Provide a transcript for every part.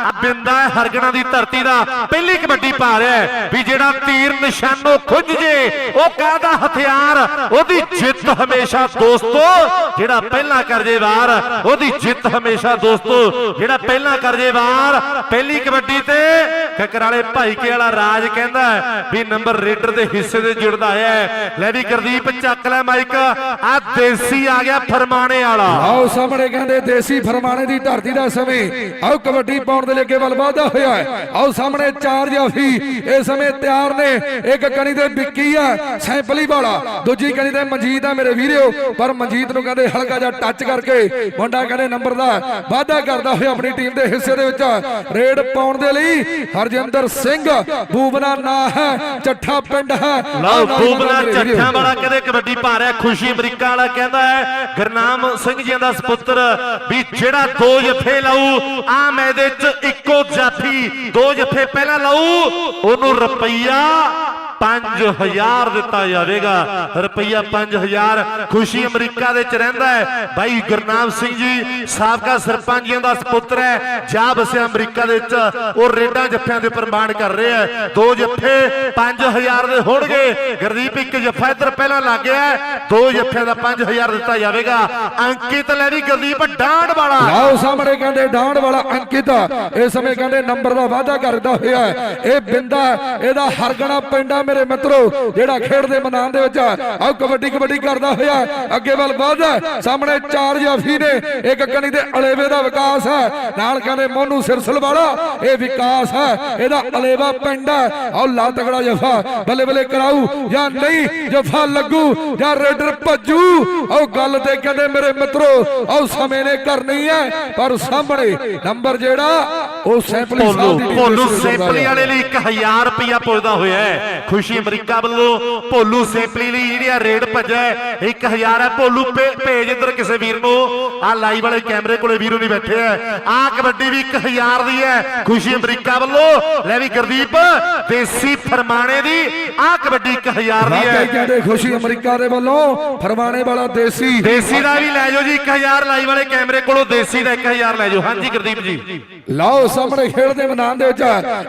ਆ ਬਿੰਦਾ ਹਰਗਣਾ ਦੀ ਧਰਤੀ ਦਾ। ਪਹਿਲੀ ਕਬੱਡੀ ਪਾ ਰਿਹਾ ਹੈ ਵੀ ਜਿਹੜਾ ਤੀਰ ਨਿਸ਼ਾਨੋ ਖੁੱਝ ਜੇ, ਉਹ ਕਾਹਦਾ ਹਥਿਆਰ? ਉਹਦੀ ਜਿੱਤ ਹਮੇਸ਼ਾ ਦੋਸਤੋ, ਜਿਹੜਾ ਪਹਿਲਾਂ ਕਰ ਜੇ ਵਾਰ, ਉਹਦੀ ਜਿੱਤ ਹਮੇਸ਼ਾ ਦੋਸਤੋ, ਜਿਹੜਾ ਪਹਿਲਾਂ ਕਰ ਜੇ ਵਾਰ, ਪਹਿਲੀ ਕਬੱਡੀ ਤੇ ਕਕਰਾਲੇ ਭਾਈਕੇ ਵਾਲਾ ਰਾਜ ਕਹਿੰਦਾ ਵੀ ਨੰਬਰ ਰੇਡਰ ਦੇ ਹਿੱਸੇ ਦੇ ਜੁੜਦਾ ਹੈ। ਲੈ ਵੀ ਗੁਰਦੀਪ, ਚੱਕ ਲੈ ਮਾਈਕ। ਆ ਦੇਸੀ ਆ ਗਿਆ ਫਰਮਾਣੇ ਵਾਲਾ। ਆਓ ਸਾਹਮਣੇ ਕਹਿੰਦੇ ਦੇਸੀ ਫਰਮਾਣੇ ਦੀ ਧਰਤੀ ਦਾ ਸਮੇਂ। ਆਓ ਕਬੱਡੀ ਪਾਉਣ ਦੇ ਲਈ ਅੱਗੇ ਵੱਲ ਵਾਧਾ ਹੋਇਆ ਹੈ। ਆਓ ਸਾਹਮਣੇ ਚਾਰ ਜਾਫੀ ਇਸ ਸਮੇਂ ਤਿਆਰ ਨੇ। ਇੱਕ ਕਣੀ ਤੇ ਵਿੱਕੀ ਆ ਸੈਂਪਲੀ ਵਾਲਾ। ਦੂਜੀ ਕਣੀ ਤੇ ਮਨਜੀਤ ਆ ਮੇਰੇ ਵੀਰਿਓ। ਪਰ ਮਨਜੀਤ ਨੂੰ ਕਹਿੰਦੇ ਹਲਕਾ ਜਿਹਾ ਟੱਚ ਕਰਕੇ ਮੁੰਡਾ ਕਹਿੰਦੇ ਨੰਬਰ ਦਾ ਵਾਧਾ ਕਰਦਾ ਹੋਇਆ ਆਪਣੀ ਟੀਮ ਦੇ ਹਿੱਸੇ ਦੇ ਵਿੱਚ। ਰੇਡ ਪਾਉਣ ਦੇ ਲਈ ਹਰਜਿੰਦਰ ਸਿੰਘ ਬੂਬਨਾ ਨਾਂ ਹੈ ਚੱਠਾ ਪਿੰਡ ਹੈ। ਲਓ ਵੀਰਿਓ। ਚੱਠਿਆਂ ਵਾਲਾ ਕਹਿੰਦੇ ਕਬੱਡੀ ਪਾ ਰਿਹਾ ਖੁਸ਼ੀ ਅਮਰੀਕਾ ਵਾਲਾ ਕਹਿੰਦਾ ਹੈ ਗੁਰਨਾਮ ਸਿੰਘ ਜੀ ਦਾ ਸੁਪੁੱਤਰ ਵੀ ਜਿਹੜਾ ਦੋ ਜੱਫੇ ਲਾਊ ਆ ਮੈਦੇ ਚ ਇੱਕੋ ਜਾਫੀ ਦੋ ਜੱਫੇ ਪਹਿਲਾਂ ਲਾਊ ਉਹਨੂੰ ਰੁਪਈਆ 5000 ਦਿੱਤਾ ਜਾਵੇਗਾ। ਰੁਪਈਆ 5000 ਖੁਸ਼ੀ ਅਮਰੀਕਾ ਦੇ ਚ ਰਹਿੰਦਾ ਹੈ। ਭਾਈ ਗੁਰਨਾਮ ਸਿੰਘ ਜੀ, ਸਾਬਕਾ ਸਰਪੰਚੀਆਂ ਦਾ ਸੁਪੁੱਤਰ ਹੈ। ਜਾ ਬਸਿਆ ਅਮਰੀਕਾ ਦੇ ਵਿੱਚ। ਉਹ ਰੇਡਾਂ ਜੱਫਿਆਂ ਦੇ ਪ੍ਰਮਾਣ ਕਰ ਰਿਹਾ ਹੈ। ਦੋ ਜੱਫੇ 5000 ਦੇ ਹੋਣਗੇ। ਗੁਰਦੀਪ ਇੱਕ ਜੱਫਾ ਇੱਧਰ ਪਹਿਲਾਂ ਲੱਗ ਗਿਆ ਦੋ ਜੱਫਿਆਂ ਦਾ 5000 ਦਿੱਤਾ ਜਾਵੇਗਾ। ਅੰਕਿਤ ਲੈ ਵੀ ਗੁਰਦੀਪ ਡਾਂਡ ਵਾਲਾ ਲਓ ਸਾਹਮਣੇ ਕਹਿੰਦੇ ਡਾਂਡ ਵਾਲਾ ਅੰਕਿਤ। ਇਸ ਸਮੇਂ ਕਹਿੰਦੇ ਨੰਬਰ ਦਾ ਵਾਅਦਾ ਕਰਦਾ ਹੋਇਆ ਇਹ ਬਿੰਦਾ ਇਹਦਾ ਹਰਗਣਾ ਪਿੰਡਾ ਮੇਰੇ ਮਿੱਤਰੋ, ਜਿਹੜਾ ਖੇਡ ਦੇ ਮੈਦਾਨ ਦੇ ਵਿੱਚ ਆਓ ਕਬੱਡੀ ਕਬੱਡੀ ਕਰਦਾ ਹੋਇਆ, ਅੱਗੇ ਵੱਲ ਵੱਧ, ਸਾਹਮਣੇ ਚਾਰ ਜਾਫੀ ਨੇ ਇੱਕ ਕਣੀ ਦੇ ਅਲੇਵੇ ਦਾ ਵਿਕਾਸ ਹੈ, ਨਾਲ ਕਹਿੰਦੇ ਮੋਨੂ ਸਿਰਸਲ ਵਾਲਾ ਇਹ ਵਿਕਾਸ ਹੈ, ਇਹਦਾ ਅਲੇਵਾ ਪਿੰਡ ਹੈ ਆਓ ਲਾ ਤਗੜਾ ਜਫਾ, ਬੱਲੇ ਬੱਲੇ ਕਰਾਊ, ਜਾਂ ਨਹੀਂ, ਜਫਾ ਲੱਗੂ, ਜਾਂ ਰੇਡਰ ਭੱਜੂ ਆਓ ਗੱਲ ਤੇ ਕਹਿੰਦੇ ਮੇਰੇ ਮਿੱਤਰੋ ਆਓ ਸਮੇਂ ਨੇ ਕਰਨੀ ਹੈ, ਪਰ ਸਾਹਮਣੇ ਨੰਬਰ ਜਿਹੜਾ ਉਹ ਸੈਂਪਲੀ ਭੋਲੂ ਸਾਹਿਬ ਦੀ ਭੋਲੂ ਸੈਂਪਲੀ ਵਾਲੇ ਲਈ 1000 ਰੁਪਇਆ ਪੁੱਜਦਾ ਹੋਇਆ ਹੈ। ਖੁਸ਼ੀ ਅਮਰੀਕਾ ਵੱਲੋਂ ਭੋਲੂ ਸੈਂਪਲੀ ਲਈ ਜਿਹੜੀ ਆ ਰੇਡ ਭੱਜਿਆ ਹੈ। 1000 ਹੈ ਭੋਲੂ ਭੇ- ਭੇਜ ਇੱਧਰ ਕਿਸੇ ਵੀਰ ਨੂੰ। ਆ ਲਾਈਵ ਵਾਲੇ ਕੈਮਰੇ ਕੋਲੇ ਵੀਰੂ ਨਹੀਂ ਬੈਠੇ ਹੈ ਆ ਕਬੱਡੀ ਵੀ 1000 ਦੀ ਹੈ। ਖੁਸ਼ੀ ਅਮਰੀਕਾ ਵੱਲੋਂ ਲੈ ਵੀ ਗੁਰਦੀਪ ਦੇਸੀ ਫਰਮਾਣੇ ਦੀ ਆ ਕਬੱਡੀ 1000 ਦੀ ਵਾਕਈ ਹੈ। ਕਹਿੰਦੇ ਖੁਸ਼ੀ ਅਮਰੀਕਾ ਦੇ ਵੱਲੋਂ ਫਰਮਾਣੇ ਵਾਲਾ ਦੇਸੀ। ਦੇਸੀ ਦਾ ਵੀ ਲੈ ਜਾਓ ਜੀ 1000 ਲਾਈਵ ਵਾਲੇ ਕੈਮਰੇ ਕੋਲੋਂ ਦੇਸੀ ਦਾ 1000 ਲੈ ਜਾਓ। ਹਾਂਜੀ ਗੁਰਦੀਪ ਜੀ। ਲਓ ਸਾਹਮਣੇ ਖੇਡ ਮੈਦਾਨ ਦੇ ਵਿੱਚ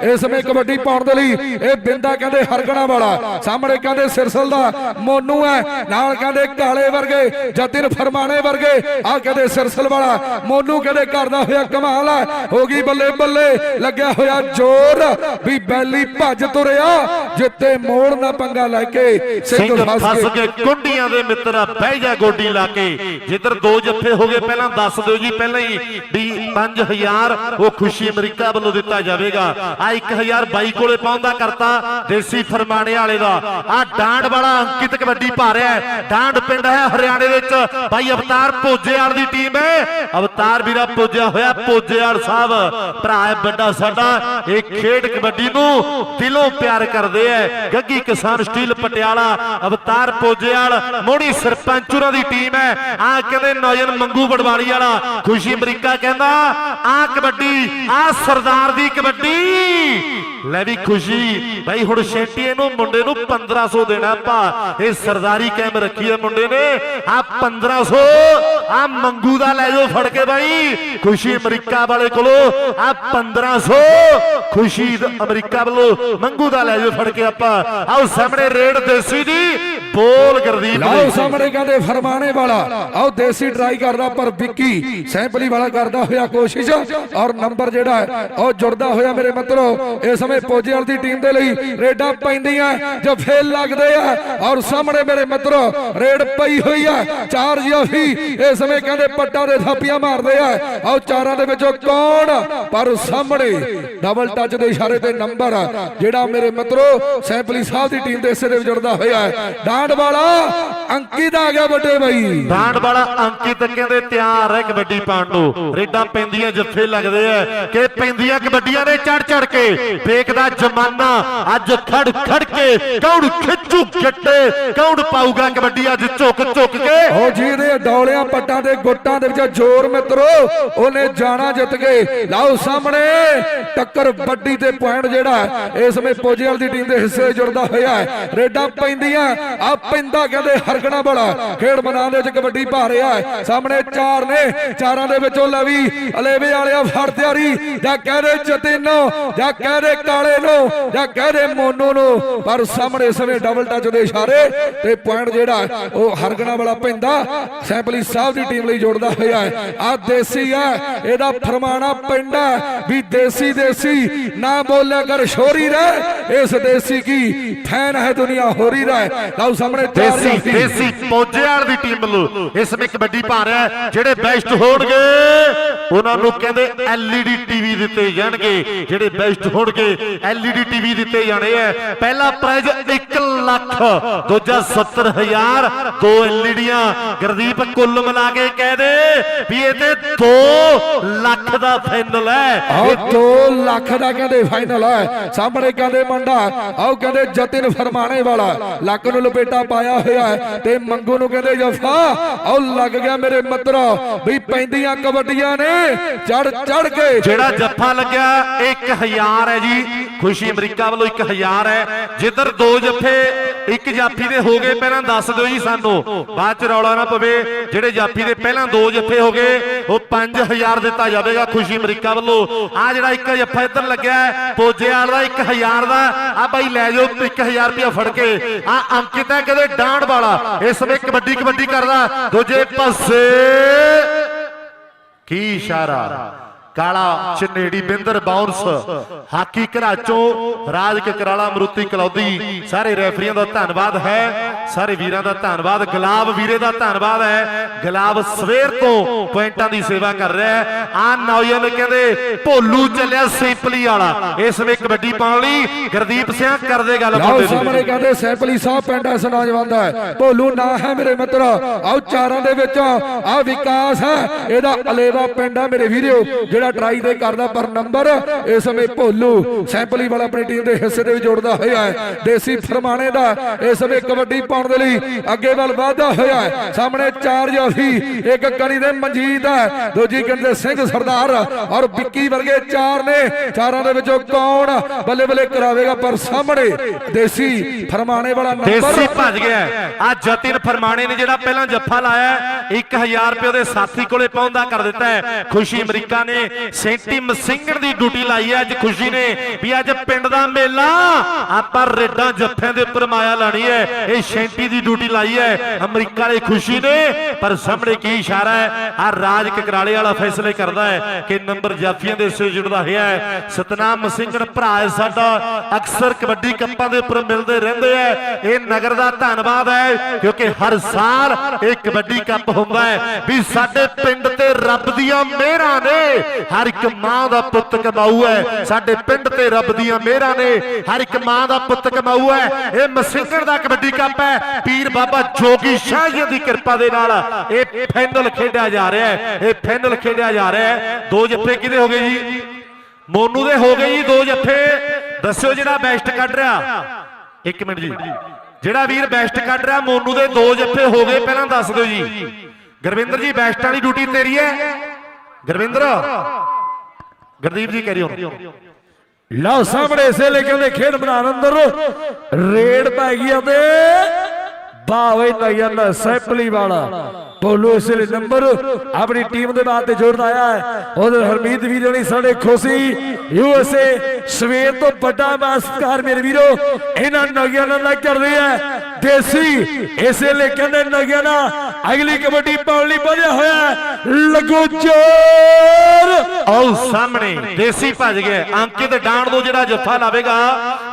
ਇਸ ਸਮੇਂ ਕਬੱਡੀ ਪਾਉਣ ਦੇ ਲਈ ਇਹ ਬਿੰਦਾ ਕਹਿੰਦੇ ਹਰਗਣਾ ਵਾਲਾ। ਸਾਹਮਣੇ ਕਹਿੰਦੇ ਸਿਰਸਲ ਦਾ ਮੋਨੂ ਹੈ। ਨਾਲ ਕਹਿੰਦੇ ਕਾਲੇ ਵਰਗੇ, ਜਤਿਨ ਫਰਮਾਣੇ ਵਰਗੇ। ਆ ਕਹਿੰਦੇ ਸਿਰਸਲ ਵਾਲਾ। ਮੋਨੂ ਕਹਿੰਦੇ ਕਰਦਾ ਹੋਇਆ ਕਮਾਲ ਹੈ ਹੋ ਗਈ ਬੱਲੇ ਬੱਲੇ। ਲੱਗਿਆ ਹੋਇਆ ਜ਼ੋਰ। ਵੀ ਬੈਲੀ ਭੱਜ ਤੁਰਿਆ। ਜਿੱਤੇ ਮੋੜ ਨਾ ਪੰਗਾ ਲੈ ਕੇ ਸਿੰਘ ਫਸ ਕੇ ਕੁੰਡੀਆਂ ਦੇ ਮਿੱਤਰ ਬਹਿ ਜਾ ਗੋਡੀ ਲਾ ਕੇ। ਜਿੱਧਰ ਦੋ ਜੱਫੇ ਹੋ ਗਏ ਪਹਿਲਾਂ ਦੱਸ ਦਿਓ ਜੀ ਪਹਿਲਾਂ ਹੀ ਵੀ 5000 ਉਹ ਖੁਸ਼ੀ ਅਮਰੀਕਾ ਵੱਲੋਂ ਦਿੱਤਾ ਜਾਵੇਗਾ। ਆ 1000 ਬਾਈ ਕੋਲੇ ਪਹੁੰਚਦਾ ਕਰਤਾ ਦੇਸੀ ਫਰਮਾਣੇ ਵਾਲੇ ਦਾ। ਆ ਡਾਂਡ ਵਾਲਾ ਅੰਕਿਤ ਕਬੱਡੀ ਪਾ ਰਿਹਾ ਹੈ। ਡਾਂਡ ਪਿੰਡ ਹੈ ਹਰਿਆਣੇ ਵਿੱਚ। ਬਾਈ ਅਵਤਾਰ ਭੋਜੇਵਾਲ ਦੀ ਟੀਮ ਹੈ। ਅਵਤਾਰ ਵੀਰਾ ਭੋਜਿਆ ਹੋਇਆ ਭੋਜੇਵਾਲ ਸਾਹਿਬ। ਭਰਾ ਹੈ ਵੱਡਾ ਸਾਡਾ। ਇਹ ਖੇਡ ਕਬੱਡੀ ਨੂੰ ਦਿਲੋਂ ਪਿਆਰ ਕਰਦੇ ਐ ਗੱਗੀ ਕਿਸਾਨ ਸਟੀਲ ਪਟਿਆਲਾ, ਅਵਤਾਰ ਪੋਜੇਵਾਲ ਮੋੜੀ ਸਰਪੰਚੂਰਾਂ ਦੀ ਟੀਮ ਹੈ। ਆ ਕਹਿੰਦੇ ਨੌਜਨ ਮੰਗੂ ਬੜਵਾਲੀ ਵਾਲਾ, ਖੁਸ਼ੀ ਅਮਰੀਕਾ ਕਹਿੰਦਾ, ਆ ਕਬੱਡੀ, ਆ ਸਰਦਾਰ ਦੀ ਕਬੱਡੀ। ਲੈ ਵੀ ਖੁਸ਼ੀ। ਭਾਈ ਹੁਣ ਸ਼ੇਟੀਏ ਨੂੰ ਮੁੰਡੇ ਨੂੰ 1500 ਦੇਣਾ ਆਪਾਂ ਇਹ ਸਰਦਾਰੀ ਕੈਮ ਰੱਖੀ ਹੈ ਮੁੰਡੇ ਨੇ। ਆ 1500 ਆ ਮੰਗੂ ਦਾ ਲੈ ਜਾਓ ਫੜ ਕੇ ਬਾਈ। ਖੁਸ਼ੀ ਅਮਰੀਕਾ ਵਾਲੇ ਕੋਲੋਂ ਆ 1500 ਖੁਸ਼ੀ ਅਮਰੀਕਾ ਵੱਲੋਂ ਮੰਗੂ ਦਾ ਲੈ ਜਾਓ ਫੜ ਕੇ। ਆਪਾਂ ਆਓ ਸਾਹਮਣੇ ਰੇਡ ਦੇਸੀ ਦੀ ਬੋਲ ਗੁਰਦੀਪ ਲਓ ਸਾਹਮਣੇ ਕਹਿੰਦੇ ਫਰਮਾਣੇ ਵਾਲਾ। ਆਓ ਦੇਸੀ ਟਰਾਈ ਕਰਦਾ ਪਰ ਵਿੱਕੀ ਸੈਂਪਲੀ ਵਾਲਾ ਕਰਦਾ ਹੋਇਆ ਕੋਸ਼ਿਸ਼ ਔਰ ਨੰਬਰ ਜਿਹੜਾ ਹੈ ਉਹ ਜੁੜਦਾ ਹੋਇਆ ਮੇਰੇ ਮਿੱਤਰੋ। ਇਸ ਸਮੇਂ ਪੋਜੇਵਾਲ ਦੀ ਟੀਮ ਦੇ ਲਈ ਰੇਡਾਂ ਪੈਂਦੀਆਂ ਜੋ ਫੇਲ ਲੱਗਦੇ ਆ। ਔਰ ਸਾਹਮਣੇ ਮੇਰੇ ਮਿੱਤਰੋ ਰੇਡ ਪਈ ਹੋਈ ਆ ਚਾਰ ਜਾਫੀ ਇਸ ਸਮੇਂ ਕਹਿੰਦੇ ਪੱਟਾਂ ਦੇ ਥਾਪੀਆਂ ਮਾਰਦੇ ਆ। ਆਓ ਚਾਰਾਂ ਦੇ ਵਿੱਚੋਂ ਕੌਣ? ਪਰ ਸਾਹਮਣੇ ਡਬਲ ਟੱਚ ਦੇ ਇਸ਼ਾਰੇ ਤੇ ਨੰਬਰ ਜਿਹੜਾ ਮੇਰੇ ਮਿੱਤਰੋ ਸੈਂਪਲੀ ਸਾਹਿਬ ਦੀ ਟੀਮ ਦੇ ਹਿੱਸੇ ਦੇ ਵਿੱਚ ਜੁੜਦਾ ਹੋਇਆ ਹੈ। ਡਾਂਡ ਵਾਲਾ ਅੰਕਿਤ ਆ ਗਿਆ ਵੱਡੇ ਬਾਈ। ਡਾਂਡ ਵਾਲਾ ਅੰਕਿਤ ਕਹਿੰਦੇ ਤਿਆਰ ਹੈ ਕਬੱਡੀ ਪਾਉਣ ਨੂੰ ਰੇਡਾਂ ਪੈਂਦੀਆਂ ਜੱਫੇ ਲੱਗਦੇ ਆ ਕਿ ਪੈਂਦੀਆਂ ਕਬੱਡੀਆਂ ਨੇ ਚੜ ਚੜ ਕੇ। ਵੇਖਦਾ ਜਮਾਨਾ ਅੱਜ ਖੜ ਖੜ ਕੇ ਕੌਣ ਖਿੱਚ ਗੱਟੇ ਕੌਣ ਪਾਊਗਾ ਕਬੱਡੀ ਅੱਜ ਝੁਕ ਝੁਕ ਕੇ। ਉਹ ਜਿਹਦੇ ਡੌਲਿਆਂ ਪੱਟਾਂ ਦੇ ਗੁੱਟਾਂ ਦੇ ਵਿੱਚ ਜ਼ੋਰ ਮਿੱਤਰੋ ਉਹਨੇ ਜਾਣਾ ਜਿੱਤ ਕੇ। ਲਾਓ ਸਾਹਮਣੇ ਟੱਕਰ ਵੱਡੀ ਤੇ ਪੁਆਇੰਟ ਜਿਹੜਾ ਇਸ ਸਮੇਂ ਪੋਜੇਵਾਲ ਦੀ ਟੀਮ ਦੇ ਹਿੱਸੇ ਜੁੜਦਾ ਹੋਇਆ ਹੈ। ਰੇਡਾਂ ਪੈਂਦੀਆਂ, ਆ ਪੈਂਦਾ ਕਹਿੰਦੇ ਹਰਗਣਾ ਵਾਲਾ। ਖੇਡ ਮੈਦਾਨ ਦੇ ਵਿੱਚ ਕਬੱਡੀ ਪਾ ਰਿਹਾ ਹੈ। ਸਾਹਮਣੇ ਚਾਰ ਨੇ, ਚਾਰਾਂ ਦੇ ਵਿੱਚੋਂ ਲਵੀ, ਅਲੇਵੇ ਵਾਲਿਆ ਫੜ ਤਿਆਰੀ। ਜਾਂ ਕਹਦੇ ਜਤਿਨੋ, ਜਾਂ ਕਹਦੇ ਕਾਲੇ ਨੂੰ, ਜਾਂ ਕਹਦੇ ਮੋਨੂ ਨੂੰ। ਪਰ ਸਾਹਮਣੇ ਇਸ ਸਮੇਂ ਡਬਲ ਟੱਚ ਦੇ ਇਸ਼ਾਰੇ ਤੇ ਪੁਆਇੰਟ ਜਿਹੜਾ ਉਹ ਹਰਗਣਾ ਵਾਲਾ ਪੈਂਦਾ। ਸੈਂਪਲੀ ਸਾਹਿਬ ਦੀ ਟੀਮ ਲਈ ਜੋੜਦਾ ਹੋਇਆ ਹੈ। ਆ ਦੇਸੀ ਹੈ, ਇਹਦਾ ਫਰਮਾਨਾ ਪੈਂਦਾ ਵੀ ਦੇਸੀ ਦੇਸੀ, ਨਾ ਬੋਲਿਆ ਕਰ, ਸ਼ੋਰੀ ਰਹਿ। ਇਸ ਦੇਸੀ ਕੀ ਫੈਨ ਹੈ ਦੁਨੀਆ ਹੋਰੀ ਰਹਿ ਲਓ ਸਾਹਮਣੇ ਦੇਸੀ। ਦੇਸੀ ਪੌਜੇਵਾਲ ਦੀ ਟੀਮ ਵੱਲੋਂ ਇਸ ਵਿੱਚ ਕਬੱਡੀ ਰਿਹਾ ਹੈ। ਜਿਹੜੇ ਬੈਸਟ ਹੋਣਗੇ ਉਹਨਾਂ ਨੂੰ ਕਹਿੰਦੇ LED ਟੀਵੀ ਦਿੱਤੇ ਜਾਣਗੇ, ਜਿਹੜੇ ਬੈਸਟ ਹੋਣਗੇ LED ਟੀਵੀ ਦਿੱਤੇ ਜਾਣੇ ਐ ਪਹਿਲਾ ਪ੍ਰਾਈਜ਼ 1 ਲੱਖ, ਦੂਜਾ 70000 ਦੋ ਐਲਈਡੀਆਂ। ਗੁਰਦੀਪ ਕੁੱਲ ਮਿਲਾ ਕੇ ਕਹਿ ਦੇ ਵੀ ਇਹ ਤੇ 2 ਲੱਖ ਦਾ ਫਾਈਨਲ ਹੈ। ਆਓ 2 ਲੱਖ ਦਾ ਕਹਿੰਦੇ ਫਾਈਨਲ ਹੈ। ਸਾਹਮਣੇ ਕਹਿੰਦੇ ਮੰਡਾ ਆਓ ਕਹਿੰਦੇ ਜਤਿਨ ਫਰਮਾਣੇ ਵਾਲਾ। ਲੱਕ ਨੂੰ ਲਪੇਟਾ ਪਾਇਆ ਹੋਇਆ ਤੇ ਮੰਗੂ ਨੂੰ ਕਹਿੰਦੇ ਜਫਾ ਆਓ ਲੱਗ ਗਿਆ ਮੇਰੇ ਮਿੱਤਰੋ, ਵੀ ਪੈਂਦੀਆਂ ਕਬੱਡੀਆਂ ਨੇ। ਚੜ ਚੜ ਕੇ। ਜਿਹੜਾ ਜੱਫਾ ਲੱਗਿਆ 1000 ਹੈ ਜੀ। ਖੁਸ਼ੀ ਅਮਰੀਕਾ ਵੱਲੋਂ 1000 ਹੈ। ਜਿੱਧਰ ਦੋ ਜੱਫੇ ਇੱਕ ਜਾਫੀ ਦੇ ਹੋ ਗਏ ਪਹਿਲਾਂ ਦੱਸ ਦਿਓ ਜੀ ਸਾਨੂੰ। ਬਾਅਦ ਚ ਰੌਲਾ ਨਾ ਪਵੇ। ਜਿਹੜੇ ਜਾਫੀ ਦੇ ਪਹਿਲਾਂ ਦੋ ਜੱਫੇ ਹੋ ਗਏ ਉਹ 5000 ਦਿੱਤਾ ਜਾਵੇਗਾ ਖੁਸ਼ੀ ਅਮਰੀਕਾ ਵੱਲੋਂ। ਆ ਜਿਹੜਾ ਇੱਕ ਜੱਫਾ ਇੱਧਰ ਲੱਗਿਆ ਹੈ, ਪੋਜੇ ਵਾਲਾ 1000 ਦਾ। ਆ ਬਾਈ ਲੈ ਜਾਓ 1000 ਰੁਪਇਆ ਫੜ ਕੇ। ਆ ਅੰਕਿਤ ਹੈ ਕਦੇ ਡਾਂਡ ਵਾਲਾ। ਇਸ ਵੇ ਕਬੱਡੀ ਕਬੱਡੀ ਕਰਦਾ। ਦੂਜੇ ਪਾਸੇ ਕੀ ਇਸ਼ਾਰਾ? Kala Chaneri Binder bounce, hockey ਘਰਾਚੋ, Raj Kakrala Maruti Kalaudi. ਸਾਰੇ ਰੈਫਰੀਆਂ ਦਾ ਧੰਨਵਾਦ ਹੈ। ਸਾਰੇ ਵੀਰਾਂ ਦਾ ਧੰਨਵਾਦ। ਗੁਲਾਬ ਵੀਰੇ ਦਾ ਧੰਨਵਾਦ ਹੈ। ਗੁਲਾਬ ਸਵੇਰ ਤੋਂ ਪੁਆਇੰਟਾਂ ਦੀ ਸੇਵਾ ਕਰ ਰਿਹਾ ਹੈ। ਆ ਨੌਜਵਾਨ ਕਹਿੰਦੇ ਭੋਲੂ ਚੱਲਿਆ ਸਿੰਪਲੀ ਵਾਲਾ। ਇਸ ਵੇ ਕਬੱਡੀ ਪਾਉਣ ਲਈ ਗੁਰਦੀਪ ਸਿੰਘ ਕਰਦੇ ਗੱਲ ਮੁੰਡੇ ਸਾਹਮਣੇ ਦੀ। ਕਹਿੰਦੇ ਸੈਂਪਲੀ ਸਾਹਿਬ ਪਿੰਡ ਇਸ ਨੌਜਵਾਨ ਦਾ। ਭੋਲੂ ਨਾ ਹੈ ਮੇਰੇ ਮਿੱਤਰ। ਆਓ ਚਾਰਾਂ ਦੇ ਵਿੱਚ ਆ ਵਿਕਾਸ ਹੈ। ਇਹਦਾ ਅਲੇਵਾ ਪਿੰਡ ਹੈ ਮੇਰੇ ਵੀਰੋ ਜਿਹੜਾ ਟਰਾਈ ਦੇ ਕਰਦਾ ਪਰ ਨੰਬਰ ਇਸ ਸਮੇਂ ਭੋਲੂ ਸੈਂਪਲੀ ਵਾਲਾ ਆਪਣੀ ਟੀਮ ਦੇ ਹਿੱਸੇ ਦੇ ਵਿੱਚ ਜੋੜਦਾ ਹੋਇਆ ਹੈ। ਦੇਸੀ ਫਰਮਾਣੇ ਦਾ ਇਸ ਸਮੇਂ ਕਬੱਡੀ ਪਾਉਣ ਦੇ ਲਈ ਅੱਗੇ ਵੱਲ ਵਾਧਾ ਹੋਇਆ ਸਾਹਮਣੇ ਚਾਰ ਜਾਫੀ ਇੱਕ ਕਣੀ ਦੇ ਮਨਜੀਤ ਹੈ, ਦੂਜੀ ਕਹਿੰਦੇ ਸਿੰਘ ਸਰਦਾਰ ਔਰ ਵਿੱਕੀ ਵਰਗੇ ਚਾਰ ਨੇ। ਚਾਰਾਂ ਦੇ ਵਿੱਚੋਂ ਕੌਣ ਬੱਲੇ ਬੱਲੇ ਕਰਾਵੇਗਾ? ਪਰ ਸਾਹਮਣੇ ਦੇਸੀ ਫਰਮਾਣੇ ਵਾਲਾ ਨੰਬਰ ਦੇਸੀ ਭੱਜ ਗਿਆ ਆ ਜਤਿਨ ਫਰਮਾਣੇ ਨੇ ਜਿਹੜਾ ਪਹਿਲਾਂ ਜੱਫਾ ਲਾਇਆ 1000 ਰੁਪਏ ਉਹਦੇ ਸਾਥੀ ਕੋਲੇ ਪਹੁੰਚਦਾ ਕਰ ਦਿੱਤਾ ਹੈ। ਖੁਸ਼ੀ ਅਮਰੀਕਾ ਨੇ ਸੈਂਟੀ ਮਸਿੰਗਣ ਦੀ ਡਿਊਟੀ ਲਾਈ ਹੈ ਅੱਜ ਖੁਸ਼ੀ ਨੇ ਵੀ ਅੱਜ ਪਿੰਡ ਦਾ ਮੇਲਾ, ਆਪਾਂ ਰੇਡਾਂ ਜੱਫਿਆਂ ਦੇ ਉੱਪਰ ਮਾਇਆ ਲਾਣੀ ਹੈ। ਇਹ ਸੈਂਟੀ ਦੀ ਡਿਊਟੀ ਲਾਈ ਹੈ। ਅਮਰੀਕਾ ਵਾਲੇ ਖੁਸ਼ੀ ਨੇ। ਪਰ ਸਾਹਮਣੇ ਕੀ ਇਸ਼ਾਰਾ ਹੈ? ਆ ਰਾਜ ਕਕਰਾਲੇ ਵਾਲਾ ਫੈਸਲੇ ਕਰਦਾ ਹੈ ਕਿ ਨੰਬਰ ਜਾਫੀਆਂ ਦੇ ਸੇ ਜੁੜਦਾ ਹੋਇਆ ਹੈ। ਸਤਨਾਮ ਮਸਿੰਗਣ ਭਰਾ ਹੈ ਸਾਡਾ। ਅਕਸਰ ਕੱਪਾਂ ਦੇ ਉੱਪਰ ਮਿਲਦੇ ਰਹਿੰਦੇ ਆ ਇਹ ਨਗਰ ਦਾ ਧੰਨਵਾਦ ਹੈ, ਕਿਉਂਕਿ ਹਰ ਸਾਲ ਇਹ ਕਬੱਡੀ ਕੱਪ ਹੁੰਦਾ ਹੈ ਵੀ ਸਾਡੇ ਪਿੰਡ ਤੇ ਰੱਬ ਦੀਆਂ ਮਿਹਰਾਂ ਨੇ। ਹਰ ਇੱਕ ਮਾਂ ਦਾ ਪੁੱਤ ਕਮਾਊ ਹੈ। ਸਾਡੇ ਪਿੰਡ ਤੇ ਰੱਬ ਦੀਆਂ ਮਿਹਰਾਂ ਨੇ। ਹਰ ਇੱਕ ਮਾਂ ਦਾ ਪੁੱਤ ਕਮਾਊ ਹੈ। ਇਹ ਮਸਿੰਗਣ ਦਾ ਕਬੱਡੀ ਕੱਪ ਹੈ। ਪੀਰ ਬਾਬਾ ਜੋਗੀ ਸ਼ਾਹ ਜੀ ਦੀ ਕਿਰਪਾ ਦੇ ਨਾਲ ਇਹ ਫਾਈਨਲ ਖੇਡਿਆ ਜਾ ਰਿਹਾ ਹੈ। ਇਹ ਫਾਈਨਲ ਖੇਡਿਆ ਜਾ ਰਿਹਾ ਹੈ। ਦੋ ਜੱਫੇ ਕਿਹਦੇ ਹੋ ਗਏ ਜੀ? ਮੋਨੂ ਦੇ ਹੋ ਗਏ ਜੀ ਦੋ ਜੱਫੇ। ਦੱਸਿਓ ਜਿਹੜਾ ਬੈਸਟ ਕੱਢ ਰਿਹਾ। ਇੱਕ ਮਿੰਟ ਜੀ। ਜਿਹੜਾ ਵੀਰ ਬੈਸਟ ਕੱਢ ਰਿਹਾ, ਮੋਨੂ ਦੇ ਦੋ ਜੱਫੇ ਹੋ ਗਏ। ਪਹਿਲਾਂ ਦੱਸ ਦਿਓ ਜੀ। ਗੁਰਵਿੰਦਰ ਜੀ ਬੈਸਟ ਵਾਲੀ ਡਿਊਟੀ ਤੇਰੀ ਹੈ? ਗੁਰਵਿੰਦਰ? ਗੁਰਦੀਪ ਜੀ ਕਰਿਓ ਲਓ ਸਾਹਮਣੇ ਇਸੇ ਲਈ ਕਹਿੰਦੇ ਖੇਡ ਬਣਾਉਣ ਅੰਦਰ ਰੇਡ ਪੈ ਗਈ ਅਤੇ ਬਾਵੇ ਨਯਨ ਸੈਂਪਲੀ ਵਾਲਾ ਬੋਲੋ ਇਸੇ ਲਈ ਨੰਬਰ ਆਪਣੀ ਟੀਮ ਦੇ ਬਾਅਦ ਤੇ ਜੋੜਦਾ ਆਇਆ ਹੈ। ਉਧਰ ਹਰਮੀਤ ਵੀਰ ਜਣੀ ਸਾਡੇ ਖੁਸ਼ੀ ਯੂ ਸਵੇਰ ਤੋਂ ਵੱਡਾ ਮਾਸਕਾਰ ਮੇਰੇ ਵੀਰੋ, ਇਹਨਾਂ ਨਗਿਆਨਾਂ ਨਾਲ ਕਰਦੇ ਆ। ਦੇਸੀ, ਇਸੇ ਲਈ ਕਹਿੰਦੇ ਨਗਿਆਨਾ ਅਗਲੀ ਕਬੱਡੀ ਪਾਉਣ ਲਈ ਵਧਿਆ ਹੋਇਆ ਹੈ। ਲੱਗੋ ਜੋਰ ਆਓ ਸਾਹਮਣੇ ਦੇਸੀ ਭੱਜ ਗਿਆ ਅੰਕਿਤ ਡਾਂਡ ਤੋਂ ਜਿਹੜਾ ਜੱਫਾ ਲਾਵੇਗਾ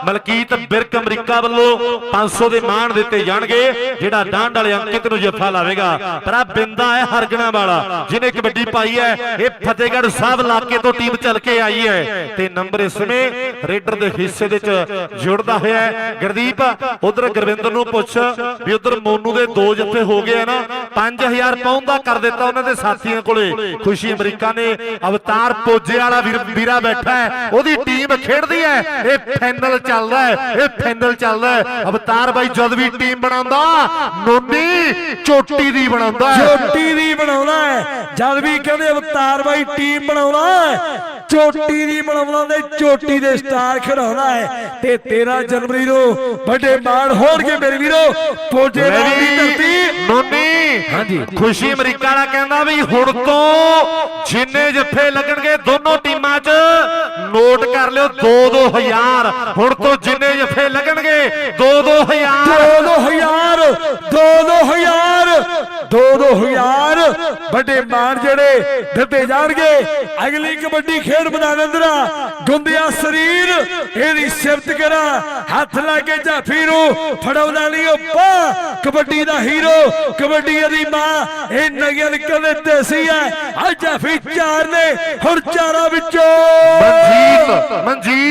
ਮਲਕੀਤ ਬਿਰਕ ਅਮਰੀਕਾ ਵੱਲੋਂ 500 ਦੇ ਮਾਣ ਦਿੱਤੇ ਜਾਣਗੇ ਜਿਹੜਾ ਡਾਂਡ ਵਾਲੇ ਅੰਕਿਤ ਨੂੰ ਜੱਫਾ ਲਾਵੇਗਾ। ਪਰ ਆ ਬਿੰਦਾ ਹੈ ਹਰਗਣਾ ਵਾਲਾ ਜਿਹਨੇ ਕਬੱਡੀ ਪਾਈ ਹੈ। ਇਹ ਫਤਿਹਗੜ੍ਹ ਸਾਹਿਬ ਇਲਾਕੇ ਤੋਂ ਟੀਮ ਚੱਲ ਕੇ ਆਈ ਹੈ ਤੇ ਨੰਬਰ ਇਸ ਸਮੇਂ ਰੇਡਰ ਦੇ ਹਿੱਸੇ ਦੇ ਵਿੱਚ ਜੁੜਦਾ ਹੋਇਆ ਗੁਰਦੀਪ ਉਧਰ ਗੁਰਵਿੰਦਰ ਨੂੰ ਪੁੱਛ ਵੀ ਉਧਰ ਮੋਨੂ ਦੇ ਦੋ ਜੱਫੇ ਹੋ ਗਏ ਨਾ? 5000 ਪਾਉਂਡ ਦਾ ਕਰ ਦਿੱਤਾ ਉਹਨਾਂ ਦੇ ਸਾਥੀਆਂ ਕੋਲੇ। ਖੁਸ਼ੀ ਅਮਰੀਕਾ ਨੇ ਅਵਤਾਰ ਪੋਜੇ ਵਾਲਾ ਵੀਰ ਬੈਠਾ ਹੈ। ਉਹਦੀ ਟੀਮ ਖੇਡਦੀ ਹੈ। ਇਹ ਫਾਈਨਲ ਚੱਲਦਾ ਹੈ। ਇਹ ਫਾਈਨਲ ਚੱਲਦਾ ਹੈ। ਅਵਤਾਰ ਬਾਈ ਜਦ ਵੀ ਟੀਮ ਬਣਾਉਂਦਾ ਨੋਨੀ ਚੋਟੀ ਦੀ ਬਣਾਉਂਦਾ ਚੋਟੀ ਦੀ ਬਣਾਉਣਾ ਹੈ। ਜਦ ਵੀ ਕਹਿੰਦੇ ਅਵਤਾਰ ਬਾਈ ਟੀਮ ਬਣਾਉਣਾ ਚੋਟੀ ਦੀ ਬਣਾਉਣਾ ਤੇ ਚੋਟੀ ਦੇ ਸਟਾਰ ਖੜਾਉਣਾ ਹੈ ਤੇ 13 ਜਨਵਰੀ ਨੂੰ ਵੱਡੇ ਮਾਣ ਹੋਣਗੇ ਮੇਰੇ ਵੀਰੋ। ਪੋਜੇ ਨਾਲ ਦੀ ਧਰਤੀ। ਨੋਨੀ ਹਾਂਜੀ। ਖੁਸ਼ੀ ਅਮਰੀਕਾ ਵਾਲਾ ਕਹਿੰਦਾ ਵੀ ਹੁਣ ਤੋਂ ਜਿੰਨੇ ਜੱਫੇ ਲੱਗਣਗੇ ਦੋਨੋਂ ਟੀਮਾਂ 'ਚ ਨੋਟ ਕਰ ਲਿਓ 2-2000 ਹੁਣ ਤੋਂ ਜਿੰਨੇ ਜੱਫੇ ਲੱਗਣਗੇ 2-2000 ਦੋ ਦੋ ਹਜ਼ਾਰ ਦੋ ਦੋ ਹਜ਼ਾਰ ਦੋ ਦੋ ਹਜ਼ਾਰ ਵੱਡੇ ਮਾਣ ਜਿਹੜੇ ਦਿੱਤੇ ਜਾਣਗੇ। ਅਗਲੀ ਕਬੱਡੀ ਖੇਡ ਮੈਦਾਨੰਦਰਾ ਗੁੰਦਿਆ ਸਰੀਰ, ਇਹਦੀ ਸਿਫਤ ਕਰਾਂ, ਹੱਥ ਲਾ ਕੇ ਜਾਫੀ ਨੂੰ ਫੜਾਉਂਦਾ ਨਹੀਂ ਉਹ ਪਾ ਕਬੱਡੀ ਦਾ ਹੀਰੋ, ਕਬੱਡੀ ਦੀ ਮਾਂ, ਇਹ ਨਗਲ ਕਦੇ ਦੇਸੀ ਹੈ ਅੱਜ ਜਾਫੀ ਚਾਰ ਨੇ, ਹੁਣ ਚਾਰਾਂ ਵਿੱਚੋਂ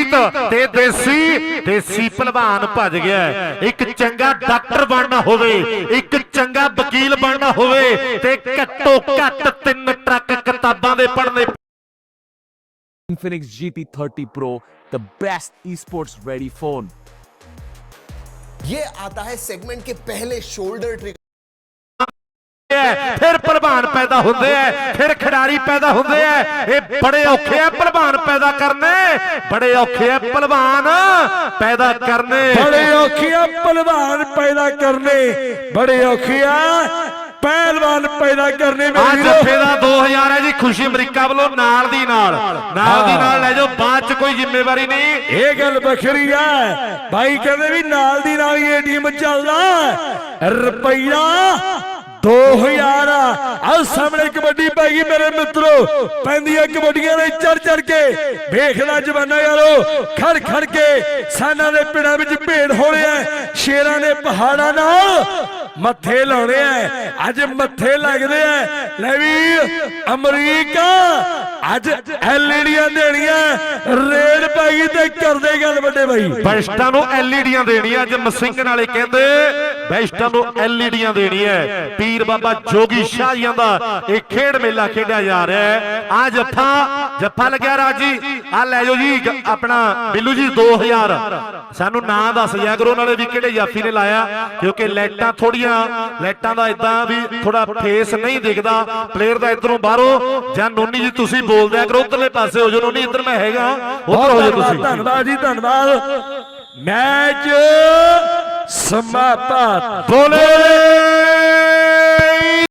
ਮਨਜੀਤ ਤੇ ਦੇਸੀ ਦੇਸੀ ਪਹਿਲਵਾਨ ਭੱਜ ਗਿਆ ਹੈ। ਇੱਕ ਚੰਗਾ ਡਾਕਟਰ ਬਣਨਾ ਹੋਵੇ ਇੱਕ ਚੰਗਾ ਵਕੀਲ ਬਣਨਾ ਹੋਵੇ ਤੇ ਘੱਟੋ ਘੱਟ ਤਿੰਨ ਟਰੱਕ ਕਿਤਾਬਾਂ ਦੇ ਪੜ੍ਹਨੇ Infinix GT30 Pro, the best esports ready phone. ये आता है सेगमेंट के पहले शोल्डर ट्रिगर ਹੈ ਫਿਰ ਪਹਿਲਵਾਨ ਪੈਦਾ ਹੁੰਦੇ ਐ ਫਿਰ ਖਿਡਾਰੀ ਪੈਦਾ ਹੁੰਦੇ ਐ ਇਹ ਬੜੇ ਔਖੇ ਐ ਪਹਿਲਵਾਨ ਪੈਦਾ ਕਰਨੇ ਬੜੇ ਔਖੇ ਐ ਪਹਿਲਵਾਨ ਪੈਦਾ ਕਰਨੇ। ਬੜੇ ਔਖੀਆਂ ਪਹਿਲਵਾਨ ਪੈਦਾ ਕਰਨੇ ਬੜੇ ਔਖੀਆਂ ਪਹਿਲਵਾਨ ਪੈਦਾ ਕਰਨੇ ਮੇਰੇ ਅੱਜ ਵੀਰੋ। ਜੱਫੇ ਦਾ 2000 ਹੈ ਜੀ ਖੁਸ਼ੀ ਅਮਰੀਕਾ ਵੱਲੋਂ ਨਾਲ ਦੀ ਨਾਲ। ਨਾਲ ਦੀ ਨਾਲ ਲੈ ਜਾਓ ਬਾਅਦ ਚ ਕੋਈ ਜ਼ਿੰਮੇਵਾਰੀ ਨਹੀਂ। ਇਹ ਗੱਲ ਵੱਖਰੀ ਆ। ਭਾਈ ਕਹਿੰਦੇ ਵੀ ਨਾਲ ਦੀ ਨਾਲ ਹੀ ਏਟੀਐਮ ਚੱਲਦਾ। ਰੁਪਈਆ 2000 ਆ ਸਾਹਮਣੇ ਕਬੱਡੀ ਪੈ ਗਈ ਮੇਰੇ ਮਿੱਤਰੋ। ਪੈਂਦੀਆਂ ਕਬੱਡੀਆਂ ਨੇ ਚੜ ਚੜ ਕੇ। ਵੇਖਦਾ ਜਵਾਨਾ ਯਾਰੋ, ਖੜ ਖੜ ਕੇ ਸਾਨਾਂ ਦੇ ਪਿੰਡਾਂ ਵਿੱਚ ਭੇੜ ਹੋਣੇ ਆ ਸ਼ੇਰਾਂ ਨੇ ਪਹਾੜਾਂ ਨਾਲ ਮੱਥੇ ਲਾਉਣੇ ਆ ਅੱਜ ਮੱਥੇ ਲੱਗਦੇ ਆ ਲੈ ਵੀ, ਅਮਰੀਕਾ ਅੱਜ ਐਲਈਡੀਆਂ ਦੇਣੀਆਂ। ਰੇਡ ਪੈ ਗਈ ਤੇ ਕਰਦੇ ਗੱਲ ਵੱਡੇ ਭਾਈ ਬੈਸਟਾਂ ਨੂੰ ਐਲਈਡੀਆਂ ਦੇਣੀਆਂ, ਅੱਜ ਮਸਿੰਗਨ ਵਾਲੇ ਕਹਿੰਦੇ ਬੈਸਟਾਂ ਨੂੰ ਐਲਈਡੀਆਂ ਦੇਣੀ ਪੀਰ ਬਾਬਾ ਜੋਗੀ ਸ਼ਾਹ ਦਾ ਇਹ ਖੇਡ ਮੇਲਾ ਖੇਡਿਆ ਜਾ ਰਿਹਾ ਹੈ। ਆ ਜੱਫਾ ਜੱਫਾ ਲੱਗਿਆ ਰਾਜੀ। ਆ ਲੈ ਜਾਓ ਜੀ ਆਪਣਾ ਬਿੱਲੂ ਜੀ 2000 ਸਾਨੂੰ ਨਾਂ ਦੱਸ ਜਾ ਕਰੋ ਨਾਲੇ ਵੀ ਕਿਹੜੇ ਜਾਫੀ ਨੇ ਲਾਇਆ। ਕਿਉਂਕਿ ਲਾਈਟਾਂ ਥੋੜੀਆਂ, ਲਾਈਟਾਂ ਦਾ ਇਦਾਂ ਵੀ ਥੋੜਾ ਫੇਸ ਨਹੀਂ ਦਿਖਦਾ। ਪਲੇਅਰ ਦਾ ਇਧਰੋਂ ਬਾਹਰੋਂ। ਜਾਂ ਨੋਨੀ ਜੀ, ਤੁਸੀਂ ਬੋਲਦਿਆ ਕਰੋ ਉਧਰਲੇ ਪਾਸੇ ਹੋ ਜਾਓ ਨੋਨੀ ਇੱਧਰ ਮੈਂ ਹੈਗਾ। ਉਧਰ ਹੋ ਜਾਓ ਤੁਸੀਂ। ਧੰਨਵਾਦ ਜੀ ਧੰਨਵਾਦ। ਮੈਚ ਸਮਾਪਤ। ਬੋਲੇ!